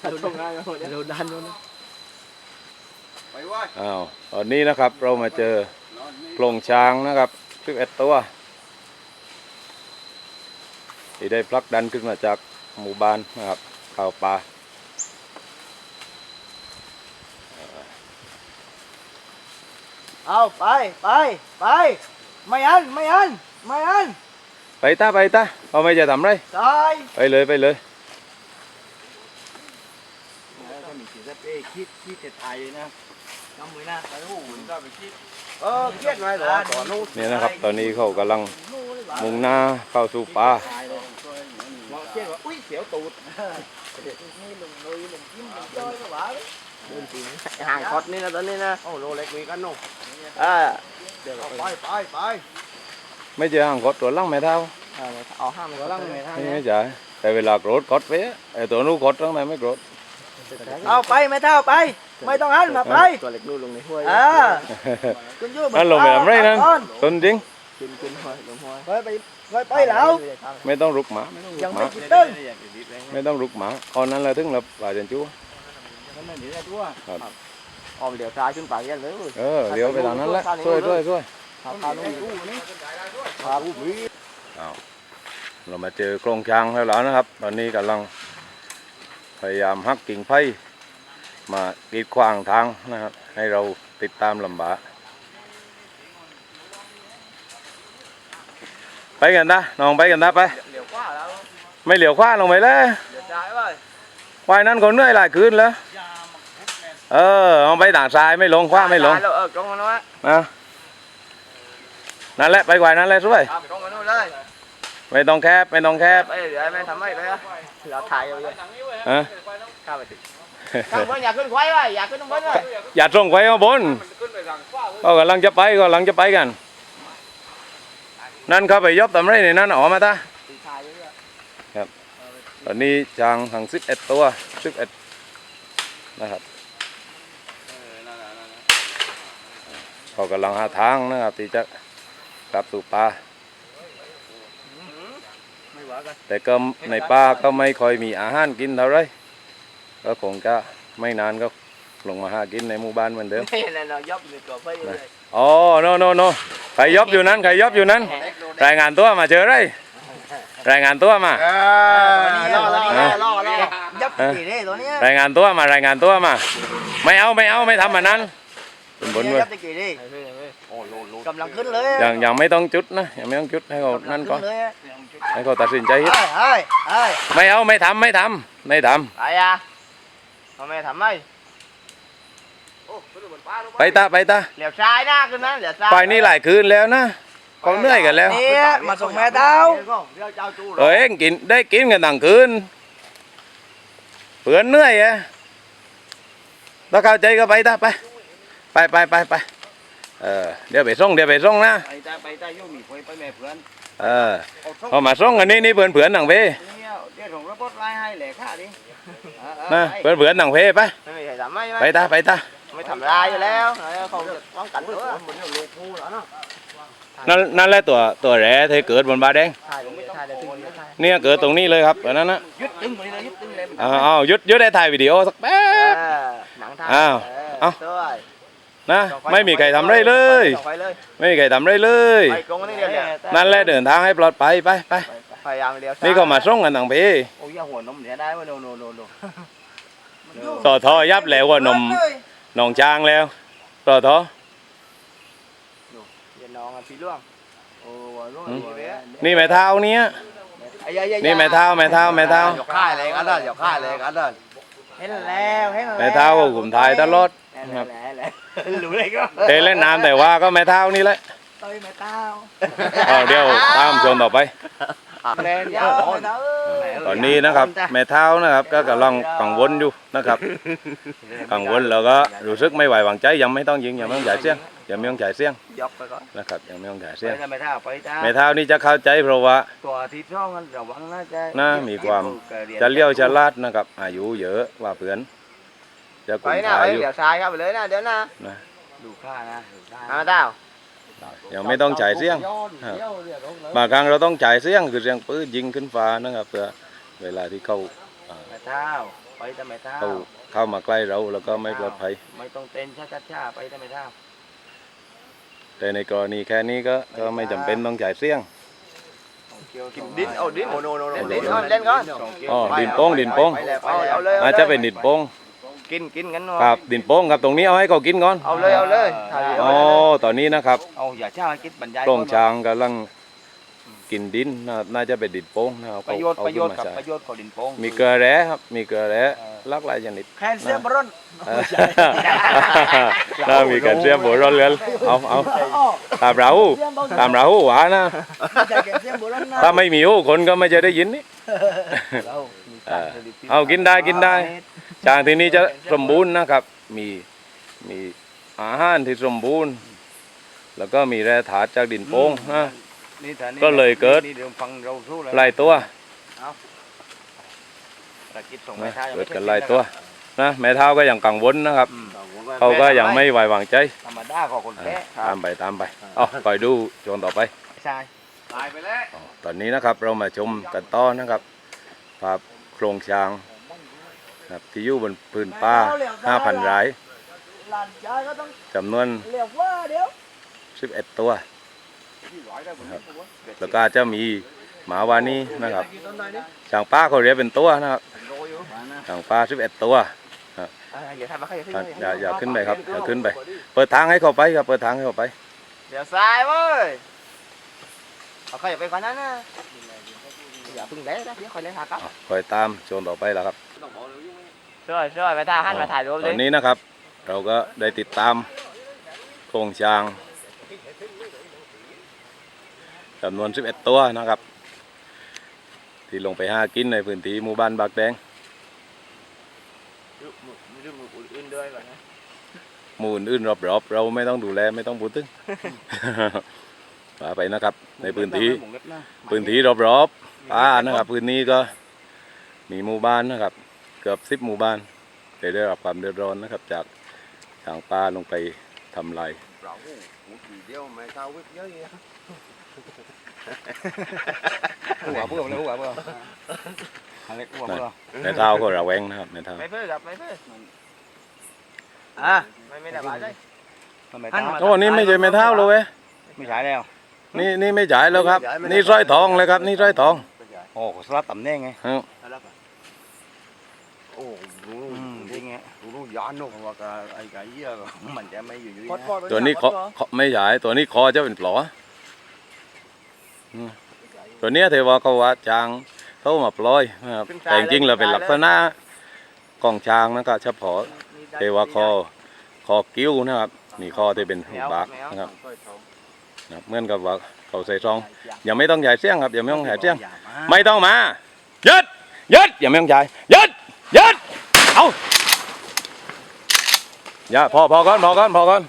เราต้องงานกันหมดเราดันมันไปว่าอ้าวตอนนี้นะครับเรามาเจอโครงช้างนะครับสิบเอ็ดตัวที่ได้พลักดันขึ้นมาจากหมู่บ้านนะครับข่าวปลาเอาไปไปไปไม่อันไม่อันไม่อันไปตาไปตาเอาไม่จะทำไรตายไปเลยไปเลย ก็ มีสิทธิ์เอ้คิดคิดจะตายนะทำมือหน้าไปหูคุณก็ไปคิดเออเครียดไว้เหรอต่อนู้นเนี่ยนะครับ ตอนนี้เขากำลังมุ่งหน้าเข้าสู่ป่าตายเลยมองเครียดว่าอุ้ยเสียวตูดนี่ลงนุยลงจิ้มลงจ้อยก็หวาเลยห่างคอดนี่นะตอนนี้นะโอ้โลเล็กมีกันนู่นอ่าเดี๋ยวไปไปไปไม่เจอห่างกดตัวล่างไม่เท่าเอาห้ามก็ลังไม่ทันไม่ไม่ใช่แต่เวลาโกรธกดไปอะไอ้ตัวนู้นกดตั้งแต่ไม่โกรธ เอาไปไม่เท่าไป ไม่ต้องหันมาไปตัวเล็กนู่นลงในห้วยอ่าคุณยูนั่นลงไปทำไรนั่นต้นจริงกินกินห้วยลงห้วยไปไปไปแล้วไม่ต้องรุกหมาไม่ต้องรุยักงหไม่มากินตึ้งไม่ต้องรุกหมาตอนนั้นเราถึงเราป่าเจนจูออกเดี๋ยวตายขึ้นปากยันเลยเออเดี๋ยวไปทางนั้นแหละช่วยช่วยช่วยครับครับครับอ้าวเรามาเจอโครงช้างแล้วแล้วนะครับ ตอนนี้กำลัง พยายามหักกิ่งไผ่มากีดขวางทางนะครับ ให้เราติดตามลำบากไปกันนะน้องไปกันนะไปเดี๋ยวว่าแล้วไม่เหลียวขว้าลงไปเลยเดี๋ยวตายไปควายนั้นก็เหนื่อยหลายคืนแล้วเออเอาไปด่างทรายไม่ลงคว้าไม่ลงแล้วเออกล้องมันวะนะนั่นแหละไปควายนั้นแหละช่วย ไม่ต้องแคบไม่ต้องแคบไปเดี๋ยวไม่ทำไม่ไปอะเราถ่ายเอาเลยฮะข้าไปถึงข้างบนอยากขึ้นควายว่ะอยากขึ้นตรงบนว่ะอย่าส่งควายมาบนขึ้นไปทางฟ้าก็กำลังจะไปก็กำลังจะไปกัน นั่นเขาไปยบทำไรในนั้นออกมาตาถ่ายเลยตอนนี้ช้างทั้งสิบเอ็ดตัวสิบเอ็ดนะครับเขากำลังหาทางนะครับที่จะกลับสู่ป่าไม่ว่ากัน แต่ก็ในป่าก็ไม่ค่อยมีอาหารกินเท่าไรก็คงจะไม่นานก็ลงมาหากินในหมู่บ้านเหมือนเดิมนี่นั่นเรายบมีตัวไปเลยอ๋อโนโนโนใครยบอยู่นั้นใครยบอยู่นั้นรายงานตัวมาเจอไรรายงานตัวมาล่อล่อล่อล่อล่อยับกี่ได้ตัวเนี้ยรายงานตัวมารายงานตัวมา ไม่เอาไม่เอาไม่ทำแบบนั้นเป็นบนเว้ยยับ กี่ได้โอ้โลโลกำลังขึ้นเลยยังยังไม่ต้องจุดนะยังไม่ต้องจุดให้เขานั่นก่อนเลยให้เขาตัดสินใจฮิตไอ้ไอ้ไอ้ไม่เอาไม่ทำไม่ทำไม่ทไอ้อะทำไมทำไมำไปตาไปตาเหลียวซ้ายนะขึ้นนะเหลียวซ้ายไปนี่หลายคืนแล้วนะเขาเหนื่อยกันแล้วเนี่ยมาส่งแม่เต้าเอ้ยกินได้กินกันตั้งคืนเผื่อนเหนื่อยอะถ้าเข้าใจก็ไปตาไปไปไปไปไป เออเดี๋ยวไปส่งเดี๋ยวไปส่งนะไปตาไปตาโยมีไปไปแม่เพื่อนเออเอามาส่งกันนี่นี่เผื่อนเผื่อนหนังเพเนี่ยเดี๋ยวส่งรถไล่ให้แหล่ค่าดินะเผื่อนเผื่อนหนังเพไปไม่มีใครทำไม่ไปตาไปตาไม่ทำร้ายอยู่แล้วเขาจะป้องกันตัวนั่นนั่นแหละตัวตัวแร่ที่เกิดบนบาแดงถ่ายไม่ถ่ายเลยตึงถ่ายเนี่ยเกิดตรงนี้เลยครับแบบนั้นนะยึดตึงไปเลยยึดตึงเลยอ้าวอ้าวหยุดหยุดได้ถ่ายวิดีโอสักแป๊บหนังถ่ายอ้าวเอ้าด้วย นะไม่มีใครทำไรเลย ไปเลยไม่มีใครทำไรเลย ไปกงนี่เดียวเนี่ยนั่นแหละเดินทางให้ปลอดภัยไปไปพยายามเลี้ยวนี่ก็มาส่งกันต่างเพโอ้ยหัวนมเนี่ยได้ว่าโนโนโนโนต่อทอยับแล้วว่านมหนองช้างแล้วต่อทอเย็นน้องอะพี่ล่วงโอ้ยล่วงนี่แม่เท้าเนี้ยนี่แม่เท้าแม่เท้าแม่เท้าหยอกค่ายเลยกันเด้อหยอกค่ายเลยกันเด้อเห็นแล้วเห็นแล้วแม่เท้าก็กลุ่มถ่ายตลอด แล้วแล้วรู้เลยก็เตเล่นน้ำแต่ว่าก็แม่เท้านี่แหละเต้ยแม่เต้าเอาเดี๋ยวตามชมต่อไปแม่ยาวแม่เต้าตอนนี้นะครับแม่เท้านะครับก็กำลังกังวลอยู่นะครับกังวลแล้วก็รู้สึกไม่ไหววางใจยังไม่ต้องยิงยังไม่ต้องจ่ายเสียงยังไม่ต้องจ่ายเสียงยกไปก่อนนะครับยังไม่ต้องจ่ายไปเสียงทำไมเท้าไปจ้าแม่เท้านี่จะเข้าใจเพราะว่าตัวที่ช่องกันระวังนะจะน่ามีความจะเลี้ยวจะลาดนะครับอายุเยอะกว่าเพื่อน จะกไปลุ่มนะถ่าไปยอยู่เดี๋ยวซ้ายครับไปเลยนะเดี๋ยวนะนะดูข้านะดูข้าเต้ายังไม่ต้องจ่ายเสียง ครับ บางครั้งเราต้องจ่ายเสียงคือเสียงปืนยิงขึ้นฟ้านะครับเพื่อเวลาที่เขาแม่เท้าไปแต่แม่เท้าเข้าเข้ามาใกล้เราแล้วก็ไม่ปลอดภัย ไม่ต้องเต้นช้าๆๆไปแต่แม่เท้าแต่ในกรณีแค่นี้ก็ก็ไม่จำเป็นต้องจ่ายเสี่ยงกินดินเอาดินโอ้โนโนโนเล่นดินก่อนเล่นก่อนอ๋อดินโป้งดินโป้ง ไปเลยเอาเลย อาจจะเป็นดินโป้ง กินกินกันเนาะครับดินโป้งครับตรงนี้เอาให้เขากินก่อนเอาเลยเอาเลยอ๋อตอนนี้นะครับเอาอย่าช้าคิดบรรยายโปร่งช้างกำลังกินดินนะน่าจะเป็นดินโป้งนะเอาประโยชน์เอาประโยขึ้ชน์นมากับใช้ประโยชน์ของดินโป้งมีเกลือแร่ครับมีเกลือแร่หลากหลายชนิดแคนเซียมบรอนเออน่ามีการเสียมโบราณเลยเอาเอาตามเราตามเราหวานนะใช่แคนเซียมบรอนนะถ้าไม่มีหูคนก็ไม่จะได้ยินนี่เรามีเออเอากินได้กินได้ ช้างที่นี่จะสมบูรณ์นะครับ มีมีอาหารที่สมบูรณ์ แล้วก็มีแร่ธาตุจากดินโป้งนะนี่แต่นี่ก็เลยเกิด นี่เดี๋ยวฟังเราสู้เลยหลายตัวตะกิดส่งนะไม้ท้ายังเกิไม่ดคกันกิหลายตัวนะแม่เท้าก็ยังกังวลนะครับ อืมเขาก็ยังไม่ไว้วางใจธรรมดาของคนเอแก่อตามไปตามไปเอาคอยดูช่วงต่อไป ใช่ตายไปแล้วอ๋อตอนนี้นะครับเรามาชมกันต่อนะครับภาพโครงช้างนะ ครับที่อยู่บนพื้นป่า5,000รายหลานชายก็ต้องจำนวนเรียกว่าเดี๋ยว11 ตัวแล้วก็จะมีหมาวานี่นะครับช้างป่าเขาเรียกเป็นตัวนะครับช้างป่า11 ตัวอ่าอย่าทำมาใครอะอย่าอย่าขึ้นไปครับอย่าขึ้นไป เปิดทางให้เขาไปครับเปิดทางให้เขาไปเดี๋ยวซ้ายเว้ยเอาใครอย่าไปกว่านั้นนะอย่าเพึ่งเล่นนะเดี๋ยวคอยเล่นหาครับอะคอยตามช่วงต่อไปแล้วครับ ช่วยช่วยไปท่าหันมาถ่ายรูปตดิอนนี้นะครับ เราก็ได้ติดตามโครงช้างจำนวน 11 ตัวนะครับ ที่ลงไปหากินในพื้นที่หมู่บ้านบากแดงดูมืออื่นด้วยก่อนนะหมู่อื่นๆรอบๆ เราไม่ต้องดูแลไม่ต้องพูดถึงมาไปนะครับ ในพื้นที่พื้นที่รอบๆป่านะครับ พื้นนี้ก็มีหมู่บ้านนะครับ เกือบสิบหมู่บ้านได้ได้รับความเดือดร้อนนะครับ จากทางป่าลงไปทำลายเราหูทีเดียวไม่เท่าวิทย์เยอะแยะหัวเบื่อเลยหัวเบื่ออะไรหัวเบื่อแม่เท้าก็ระแวงนะครับแม่เท้าไม่เพื่อครับไม่เพื่ออะไม่ไม่ได้บาดเลยโอ้นี่ไม่ใช่แม่เท้าเลยเว้ยไม่ใช่แล้ว นี่นี่ไม่จ่ายแล้วครับ นี่สร้อยทองเลยครับ นี่สร้อยทอง โอ้สลับตำแหน่งไงเอ้าโอ้ดูอืมจริงไงดูดูยานนกว่ากับ ตัวนี้คอคอไม่จ่ายตัวนี้คอจะเป็นปลออืมตัวเนี้ยเทว่าเขาว่าจางเขามาปล่อยนะครับแต่จริงๆเราเป็นลักษณะของช้างนะครับเฉพาะเทว่าคอคอกิ้วนะครับมีคอที่เป็นหูบากนะครับนะครับเหมือนกับว่าเขาใส่ซองยังไม่ต้องใหญ่เสียงครับยังไม่ต้องใหญ่เสียงไม่ต้องมายึดยึดยังไม่ต้องใหญ่ยึดยึดเอา อย่าพอพอก่อนพอก่อนพอก่อน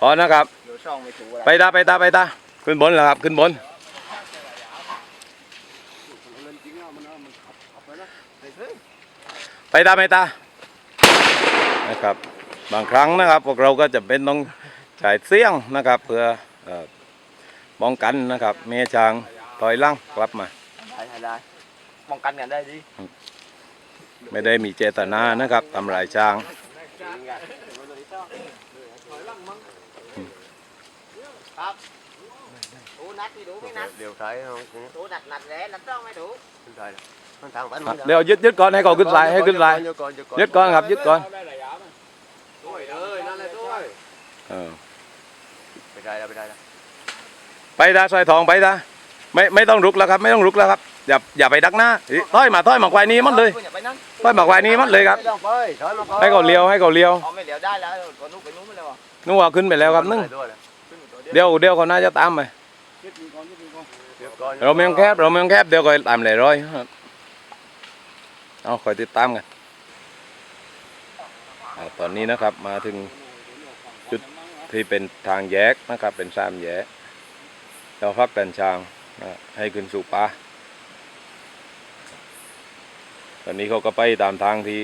พอนะครับ เดี๋ยวช่องไม่ถูกไปตาไปตาไปตาขึ้นบนแล้วครับ ขึ้นบน ไปตาไปตานะครับ บางครั้งนะครับ พวกเราก็จะเป็นต้องใช้เสียงนะครับ เพื่อเอ่อป้องกันนะครับเมช้างถอยหล่างกลับมาได้ได้ป้องกันกันได้ดิไม่ได้มีเจตนานะครับทำลายช้าง ดูนัด đi đủ cái นัดเดี๋ยวใช้เอา đủ นัดนัด rẻ นัดต้องไม่ đủ ใช่มันทางตันเดี๋ยวยึดยึดก่อนให้เขาขึ้นลายให้ขึ้นลายยึดก่อนยึดก่อนยึดก่อนครับยึดก่อนด้วยเอ้ยนั่นแหละด้วยเออไปได้แล้วไปได้แล้วไปตาซอยทองไปตาไม่ไม่ต้องรุกแล้วครับ ไม่ต้องรุกแล้วครับอย่าอย่าไปดักหน้าอิต้อยมาต้อยมาควายนี้มันเลยอย่าไปนั่นต้อยมาควายนี้มันเลยครับไม่ต้องไปถอยมาก่อนให้เขาเลี้ยวให้เขาเลี้ยวอ๋อไม่เดี๋ยวได้แล้วก็นุ๊กไปนู้นมาแล้วอะนู่นว่าขึ้นไปแล้วครับนึ่ง เดี๋ยวเดี๋ยวเขาน่าจะตามไปเราไม่ต้องแคบเราไม่ต้องแคบเดี๋ยวคอยตามเลยร้อยเอาคอยติดตามกันตอนนี้นะครับมาถึงจุดที่เป็นทางแยกนะครับ เป็นสามแยกเราพักดันช้างให้ขึ้นสู่ป่าตอนนี้เขาก็ไปตามทางที่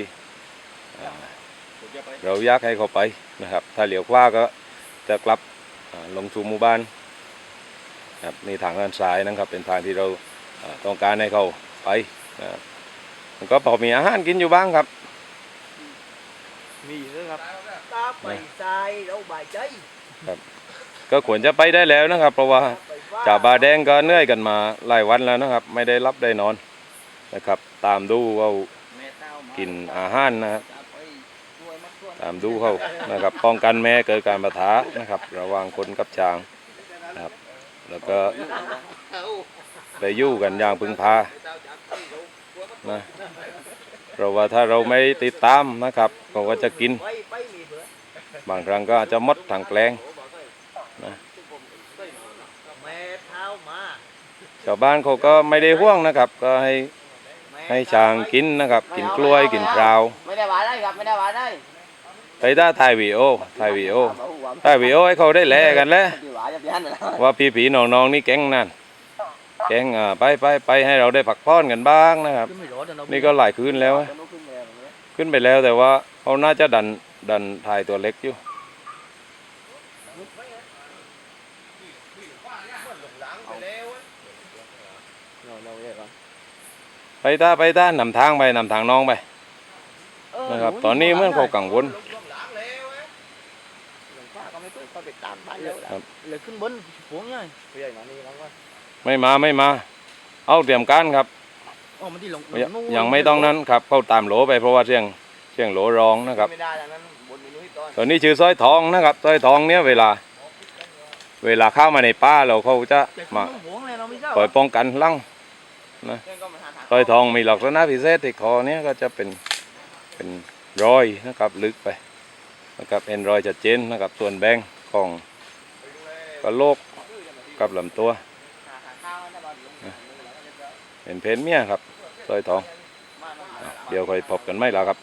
เราอยากให้เขาไปนะครับ ถ้าเหลียวขวาก็จะกลับ ลงสู่หมู่บ้านครับนี่ทางด้านซ้ายนะครับ เป็นทางที่เราเอ่อต้องการให้เขาไปนะครับมันก็พอมีอาหารกินอยู่บ้างครับ มีด้วยครับตาไปทรายเราบายใจก็ควรจะไปได้แล้วนะครับ เพราะว่าไปฟ้จ่าบาแดงก็เหนื่อยกันมาหลายวันแล้วนะครับ ไม่ได้รับได้นอนนะครับ ตามดูเอาแม่เต้ามากินอาหารนะครับ ตามดูเขานะครับป้องกันแม่เกิดการปะทะนะครับ ระหว่างคนกับช้างนะครับ แล้วก็ไปยู่กันอย่างพึงพานะเพราะว่าถ้าเราไม่ติดตามนะครับเขาก็จะกิน บางครั้งก็อาจจะมดทางแกลงแม่เท้ามาชาวบ้านเขาก็ไม่ได้ห่วงนะครับ ก็ให้ให้ช้างกินนะครับ กินกล้วยกินพราวไม่ได้หวานได้ครับไม่ได้หวานได้ ไปได้ถ่ายวีดีโอถ่ายวีดีโอถ่ายวีดีโอให้เขาได้แลกันแล้วหวานจะยันนะว่าพี่ผีน้องๆนี่แก๊งนั่นแก๊งอ่าไปไปไปให้เราได้พักผ่อนกันบ้างนะครับขึ้นไม่ร้อนแต่เรานี่ก็หลายคืนแล้วอะจะลุกขึ้นแล้วเนี่ยขึ้นไปแล้วแต่ว่าเขาน่าจะดันดันถ่ายตัวเล็กอยู่เราเราเรียกว่าไปต้าไปต้านำทางไปนำทางน้องไปนะครับ ตอนนี้เหมื่อนเขากังวล หลวงป้าก็ไม่เพิ่งก็ไปตามบ้านแล้วครับเลยขึ้นบนพวงใหญ่ผู้ใหญ่มานี่แล้วก็ไม่มาไม่มา เอาเตรียมการครับอ๋อมันที่ลงยังไม่ต้องนั้นครับเข้าตามโหลไปเพราะว่าเสียงเสียงโหลร้องนะครับไม่ได้แล้วนั้นบนมีนุ้ยต้นตอนนี้ชื่อสร้อยทองนะครับสร้อยทองเนี้ยเวลา เวลาเข้ามาในป่าเราเขาจะมาบนพวงเลยเราไม่ทราบคอยป้องกันลั่งนก็มาหาทางสร้อยทองมีหลักษณะพิเศษที่คอเนี้ยก็จะเป็นเป็นรอยนะครับลึกไป นะครับเอ็นรอยชัดเจนนะครับส่วนแบ่งของกระโหลกกับลำตัวเป็นเพนเมียครับสร้อยทอง เดี๋ยวค่อยพบกันไหมล่ะครับ